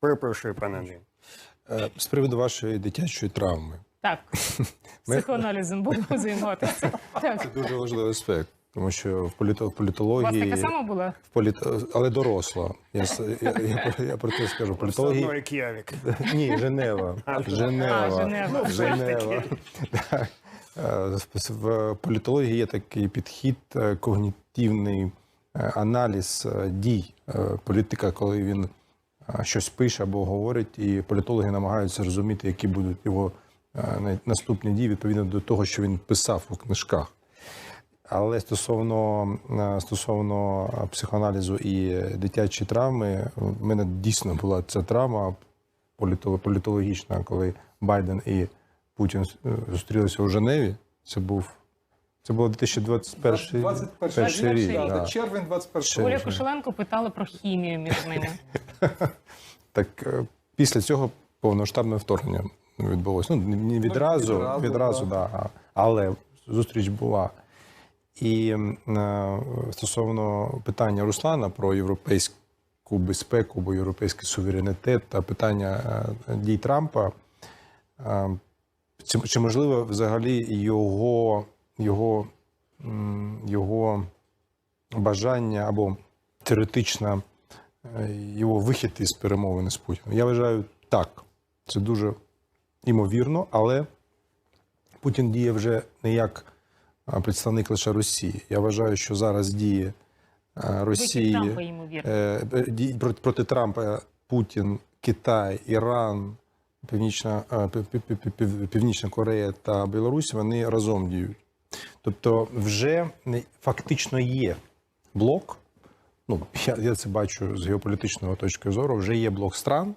Перепрошую, пане Андрій. Е, З приводу вашої дитячої травми. Так, психоаналізом будемо займатися. Так. Це дуже важливий аспект, тому що в політо- в У вас політології така сама була? в політ... але доросла. Я, я, я, про- я про те скажу. Все одно політології як Явік. ні, Женева. Женева. А, Женева. Ну, Женева. Так. Е, В політології є такий підхід, е, когнітивний аналіз дій політика, коли він щось пише або говорить, і політологи намагаються розуміти, які будуть його наступні дії відповідно до того, що він писав у книжках. Але стосовно, стосовно психоаналізу і дитячої травми, в мене дійсно була ця травма політологічна, коли Байден і Путін зустрілися у Женеві. Це був це було 2021 21 рік. рік, Да. Червень 21 Ще- Оля Кошеленко питала про хімію між ними. Так е, після цього повноштабне вторгнення відбулося. Ну, не відразу, відразу, відразу, да. да. але зустріч була. І е, стосовно питання Руслана про європейську безпеку, або європейський суверенітет та питання е, дій Трампа, е, чи, чи можливо взагалі його, його, його бажання або теоретична е, його вихід із перемовини з Путіним. Я вважаю так. Це дуже імовірно, але Путін діє вже не як представник лише Росії. Я вважаю, що зараз діє е, Росії Трампа, е, проти, Трампа Путін, Китай, Іран, Північна, Пів- Пів- Пів- Пів- Північна Корея та Білорусь вони разом діють. Тобто, вже фактично є блок. Ну, я, я це бачу з геополітичної точки зору. Вже є блок стран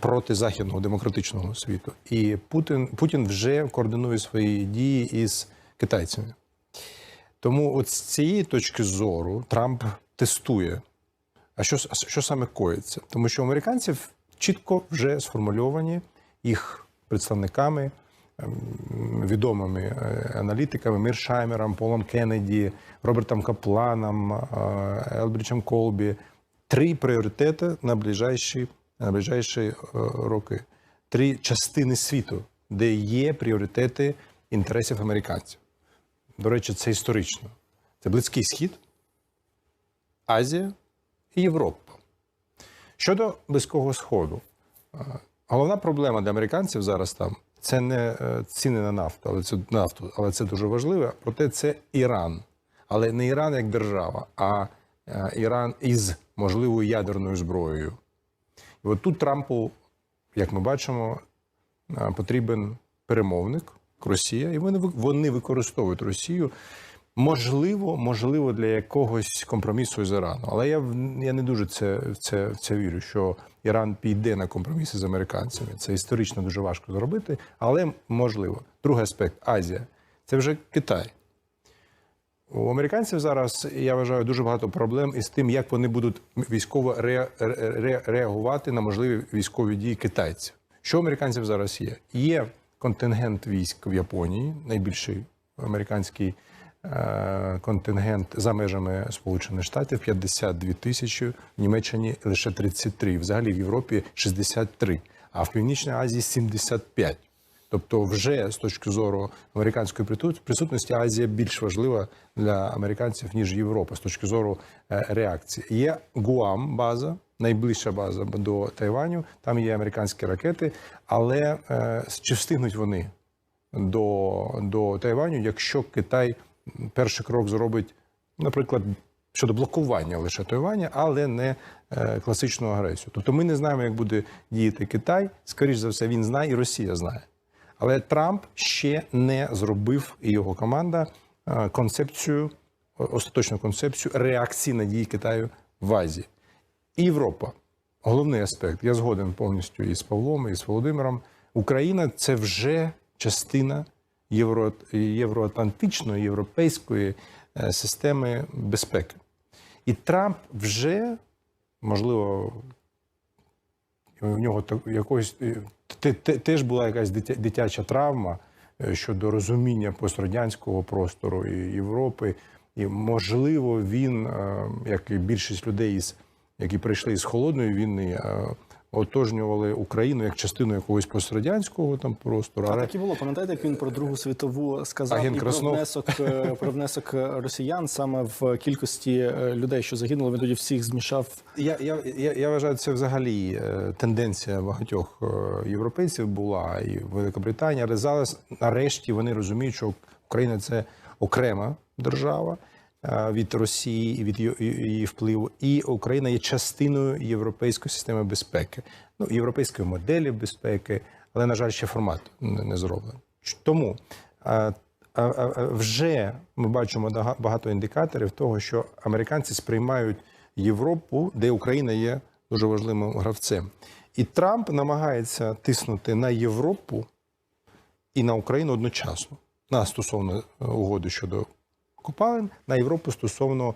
проти західного демократичного світу. І Путін, Путін вже координує свої дії із китайцями. Тому, от з цієї точки зору, Трамп тестує. А що, що саме коїться? Тому що американців чітко вже сформульовані їх представниками, відомими е, аналітиками Міршаймером, Полом Кеннеді, Робертом Капланом, е, Елбрічем Колбі. Три пріоритети на ближайші, на ближайші е, роки. Три частини світу, де є пріоритети інтересів американців. До речі, це історично. Це Близький Схід, Азія і Європа. Щодо Близького Сходу, головна проблема для американців зараз там це не е, ціни на нафту, але це нафту, але це дуже важливо. Проте це Іран. Але не Іран як держава, а е, Іран із можливою ядерною зброєю. І от тут Трампу, як ми бачимо, е, потрібен перемовник Росія, і вони вони використовують Росію. Можливо, можливо, для якогось компромісу з Іраном. Але я, я не дуже це, це, це вірю, що Іран піде на компроміси з американцями. Це історично дуже важко зробити, але можливо. Другий аспект Азія. Це вже Китай. У американців зараз я вважаю дуже багато проблем із тим, як вони будуть військово ре, ре- ре- реагувати на можливі військові дії китайців. Що у американців зараз є? Є контингент військ в Японії, найбільший американський контингент за межами Сполучених Штатів 52 тисячі, в Німеччині лише 33, взагалі в Європі 63, а в Північній Азії 75. Тобто, вже з точки зору американської присутності Азія більш важлива для американців ніж Європа з точки зору е, реакції. Є Гуам база, найближча база до Тайваню. Там є американські ракети, але е, чи встигнуть вони до, до Тайваню, якщо Китай перший крок зробить, наприклад, щодо блокування лише Тайваня, але не е, класичну агресію. Тобто ми не знаємо, як буде діяти Китай. Скоріше за все, він знає, і Росія знає. Але Трамп ще не зробив і його команда е, концепцію, остаточну концепцію реакції на дії Китаю в Азії. І Європа. Головний аспект. Я згоден повністю і з Павлом, і з Володимиром. Україна це вже частина євро, євроатлантичної, європейської е, системи безпеки. І Трамп вже, можливо, в нього та- якось е, те- те- теж була якась дитяча травма е, щодо розуміння пострадянського простору і Європи. І, можливо, він, як і більшість людей, які прийшли з холодної війни, отожнювали Україну як частину якогось пострадянського там простору. А так і було. Пам'ятаєте, як він про Другу світову сказав Агент і про внесок, е, про внесок росіян саме в кількості е, людей, що загинуло. Він тоді всіх змішав. Я, я, я, я вважаю, це взагалі е, тенденція багатьох європейців була і Великобританія, але зараз нарешті вони розуміють, що Україна це окрема держава від Росії і від її- впливу, і Україна є частиною європейської системи безпеки, ну європейської моделі безпеки, але на жаль, ще формат не зроблений. Тому е, вже ми бачимо багато індикаторів того, що американці сприймають Європу, де Україна є дуже важливим гравцем. І Трамп намагається тиснути на Європу і на Україну одночасно. На стосовно е, угоди щодо копалин, на Європу стосовно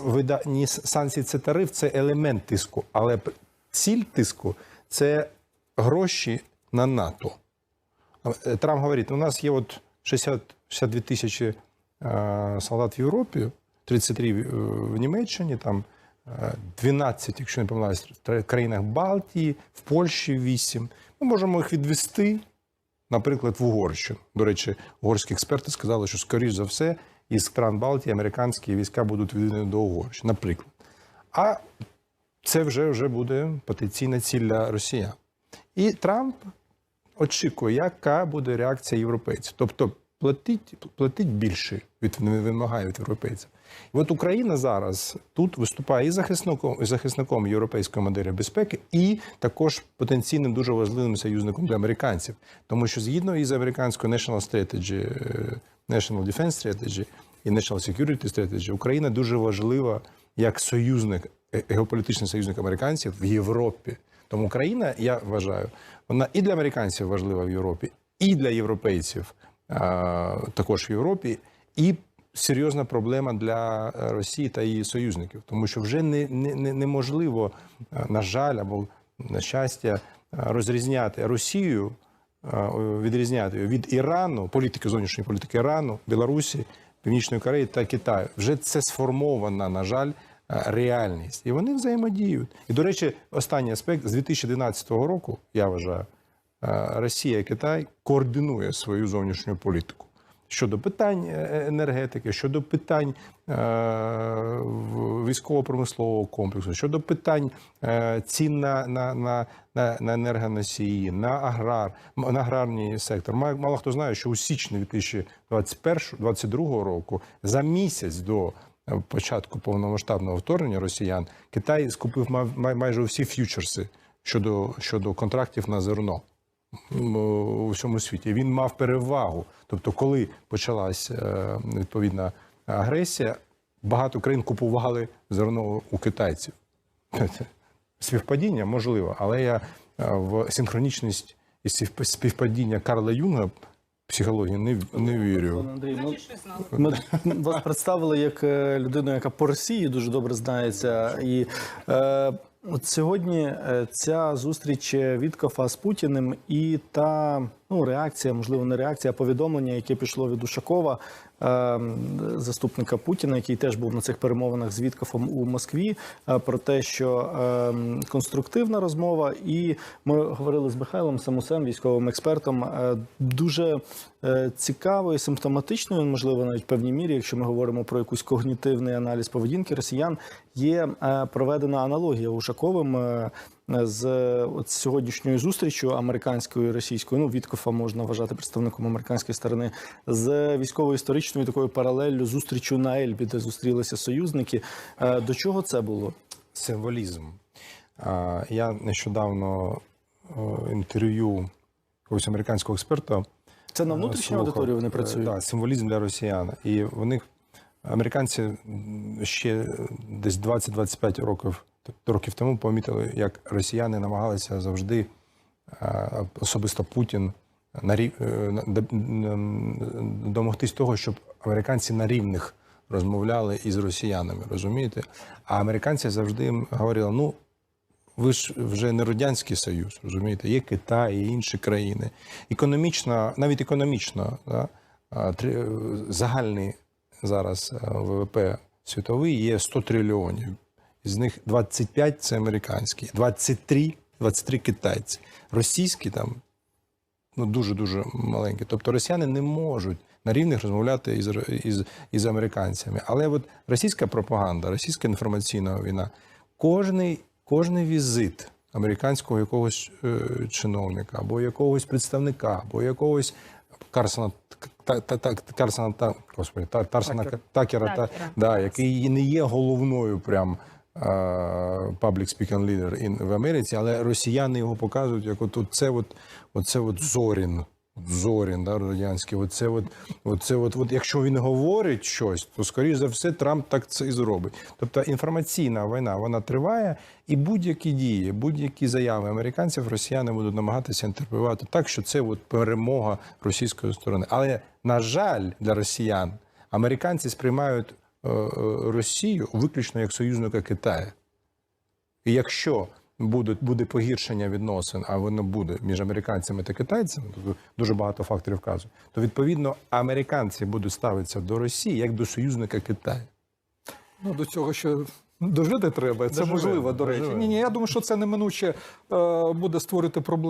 вида... Ні, санкцій це тариф, це елемент тиску, але ціль тиску це гроші на НАТО. Е, Трамп говорить, у нас є от 60, 62 тисячі е, солдат в Європі, 33 в, е, Німеччині, там е, 12, якщо не помиляюсь, в країнах Балтії, в Польщі 8. Ми можемо їх відвести, наприклад, в Угорщину. До речі, угорські експерти сказали, що, скоріш за все, із країн Балтії американські війська будуть відведені до Угорщини, наприклад. А це вже, вже буде потенційна ціль для росіян. І Трамп очікує, яка буде реакція європейців. Тобто платить, платить більше від вимагає від європейців. От Україна зараз тут виступає і захисником, і захисником європейської моделі безпеки, і також потенційним дуже важливим союзником для американців. Тому що згідно із американською National Strategy, е, National Defense Strategy і National Security Strategy, Україна дуже важлива як союзник, е, геополітичний союзник американців в Європі. Тому Україна, я вважаю, вона і для американців важлива в Європі, і для європейців також в Європі, і серйозна проблема для е, Росії та її союзників, тому що вже не, не, не- неможливо, е, на жаль, або на щастя, е, розрізняти Росію, відрізняти від Ірану, політики зовнішньої політики Ірану, Білорусі, Північної Кореї та Китаю. Вже це сформована, на жаль, реальність. І вони взаємодіють. І, до речі, останній аспект з 2012 року, я вважаю, Росія і Китай координує свою зовнішню політику. Щодо питань е, енергетики, щодо питань е, військово-промислового комплексу, щодо питань е, цін на, на, на, на, енергоносії, на аграр, на аграрний сектор. Мало, хто знає, що у січні 2021-2022 року за місяць до е, початку повномасштабного вторгнення росіян Китай скупив майже всі ф'ючерси щодо, щодо контрактів на зерно у всьому світі. Він мав перевагу. Тобто, коли почалась е, відповідна агресія, багато країн купували зерно у китайців. Співпадіння можливо, але я е, в синхронічність і співпадіння Карла Юнга психології не, не вірю. Андрій, ну, знали. Ми вас представили як е, людину, яка по Росії дуже добре знається. І е, от сьогодні е, ця зустріч Віткофа з Путіним і та ну, реакція, можливо, не реакція, а повідомлення, яке пішло від Ушакова, е, заступника Путіна, який теж був на цих перемовинах з Віткофом у Москві, е, про те, що е, конструктивна розмова, і ми говорили з Михайлом Самусем, військовим експертом, е, дуже е, цікавою, симптоматичною, можливо, навіть в певній мірі, якщо ми говоримо про якийсь когнітивний аналіз поведінки росіян, є е, проведена аналогія Ушаковим. Е, з е, от сьогоднішньою зустрічю американською і російською, ну Віткофа можна вважати представником американської сторони, з військово-історичною такою паралеллю зустрічю на Ельбі, де зустрілися союзники. Е, До чого це було? Символізм. Я нещодавно е, інтерв'ю якогось американського експерта Це на внутрішню аудиторію вони Е, працюють. Да, символізм для росіян. І в них американці ще десь 20-25 років, років тому помітили, як росіяни намагалися завжди, е, особисто Путін, е, домогтись того, щоб американці на рівних розмовляли із росіянами, розумієте? А американці завжди їм говорили: ну, ви ж вже не радянський союз, розумієте, є Китай, є інші країни. Економічно, навіть економічно, да, загальний зараз ВВП світовий є 100 трильйонів. З них 25 це американські, 23, 23 китайці. Російські там ну, дуже-дуже маленькі. Тобто росіяни не можуть на рівних розмовляти із, із, із американцями. Але от російська пропаганда, російська інформаційна війна, кожний, кожний візит американського якогось е, чиновника, або якогось представника, або якогось Карсона та, та, та, Карсона та, господи, та, Тарсона Такера. Такера, та, да, який не є головною прям public speaking leader in, в Америці, але росіяни його показують як от, от це от, оце от Зорін. Зорін, да, радянський, оце от, оце от, от, якщо він говорить щось, то скоріш за все Трамп так це і зробить. Тобто інформаційна війна вона триває, і будь-які дії, будь-які заяви американців, росіяни будуть намагатися інтерпретувати так, що це от перемога російської сторони. Але на жаль, для росіян американці сприймають е, е, Росію виключно як союзника Китаю. І якщо буде, буде погіршення відносин, а воно буде між американцями та китайцями, тобто дуже багато факторів вказує, то відповідно американці будуть ставитися до Росії як до союзника Китаю. Ну, до цього ще дожити треба. Це Доживемо, можливо, до речі. Ні, ні, я думаю, що це неминуче е, буде створити проблеми.